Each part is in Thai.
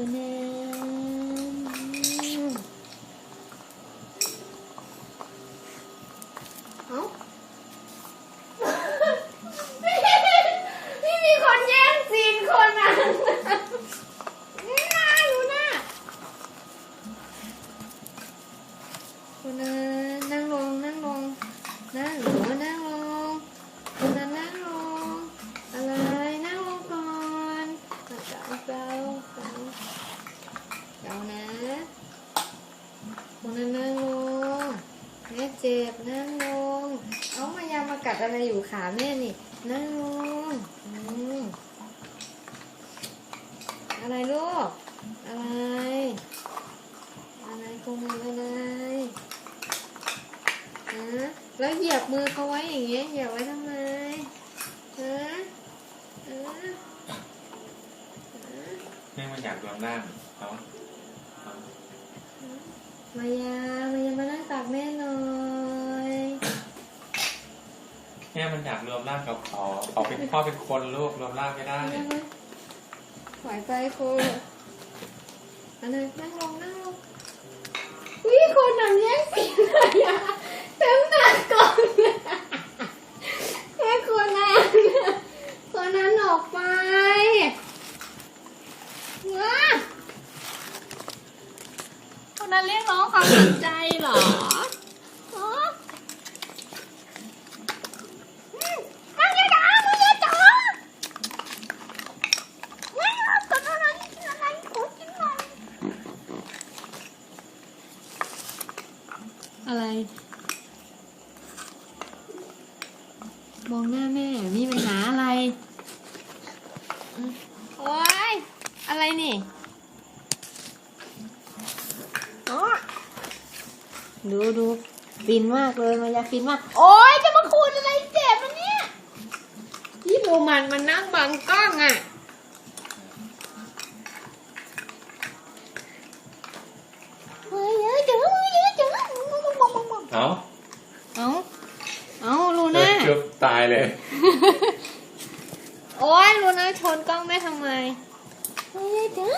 คุณแม่เอานี่มีคนแย่งซีนคนอะนี่น่ารู้น่ะคุณแม่นั่งลงนั่งลงนั่งหรือว่านั่งลงคุณแม่นั่งลงอะไรนั่งลงก่อนเจ้าเจ้าเจ้าเจ้านะ คุณแม่นั่งลงแม่เจ็บนั่งลงเอามายามากัดอะไรอยู่ขาแม่นี่ นั่งลงอืมอะไรลูก อะไร อะไรคงมืออะไรฮะแล้วเหยียบมือเขาไว้อย่างเงี้ยเหยียบไว้ทำไมฮะฮะฮะแม่มันอยากรวมร่างเขาเขา มายามายามานั่งตักแม่หน่อยแม่มันอยากรวมร่างกับเขาเขาเป็นพ่อเป็นคนลูกรวมร่างไม่ได้นั่งไหมไหวไปครูอันนั้นนั่งลงนั่งลงวิคนหนังแย่งซีนเลยอะเต็มหน้ากล้องแค่คนนั้นคนนั้นออกไปว้า คนนั้นเรียกร้องความสนใจเหรอฮะอืมมาเยอะจ้ามาเยอะจ้าว้าวตอนนั้นกินอะไรขอกินหน่อยอะไร มองหน้าแม่ มีปัญหาอะไรอืมโอ๊ยอะไรนี่อ๋อ ดูดูฟินมากเลยมายาฟินมาก โอ๊ยจะมาขูดอะไรเจ็บมันเนี่ยยี่ปูมันมันนั่งบังกล้องอะเฮ้ยเยอะจังเยอะจังเอ้าเอาเอาลูเอน่าอเกือบตายเลย โอ๊ยลูน่าชนกล้องแม่ทำไมเฮ้ยจัง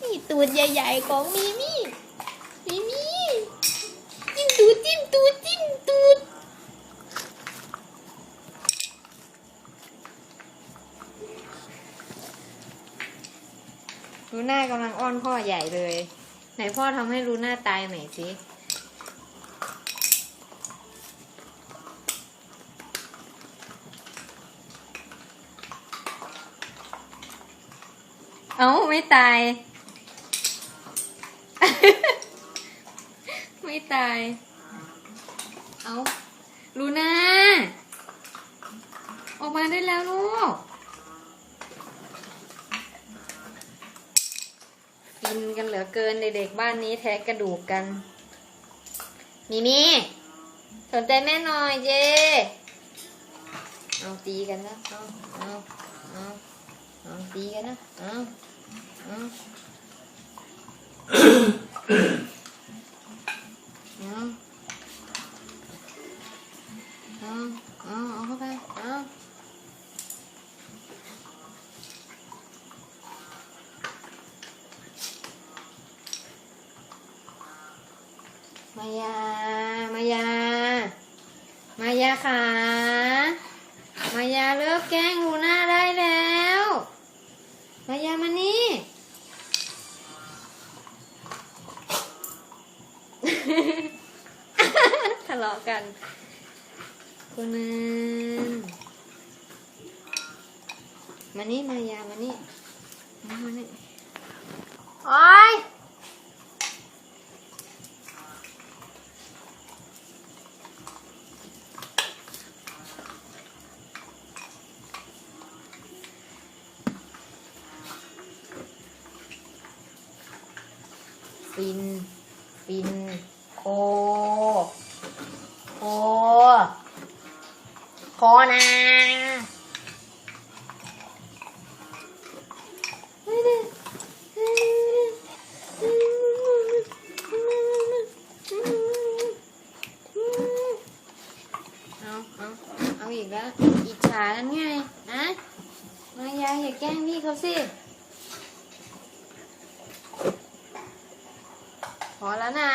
นี่ตูดใหญ่ๆของมีมี่มีมี่จิ้มตู ดจิ้มตูดจิ้มตูดลูน่ากำลังอ้อนพ่อใหญ่เลย ไหนพ่อทำให้ลูน่าตายไหนสิเอ้าไม่ตาย ไม่ตาย เอาลูน่า ออกมาได้แล้วลูก กินกันเหลือเกินเด็กๆบ้านนี้แท้กระดูกกัน มีมีสนใจแม่หน่อยเจเอาตีกันนะ เอาเอาเอาเอาตีกันนะ เอาเอา เอาเอาเอาเข้าไป เอามายา มายา มายาขามายาเลิกแกล้งลูน่าได้แล้ว มายามานี่ทะเลาะกัน คุณนึงมานี่มายามานี่มามานี่โอ๊ยฟิน ฟิน โค คอนะเอาเอาเอาอีกแล้วอิจฉากันไงนะมายายอย่าแกล้งพี่เขาสิพอแล้วนะ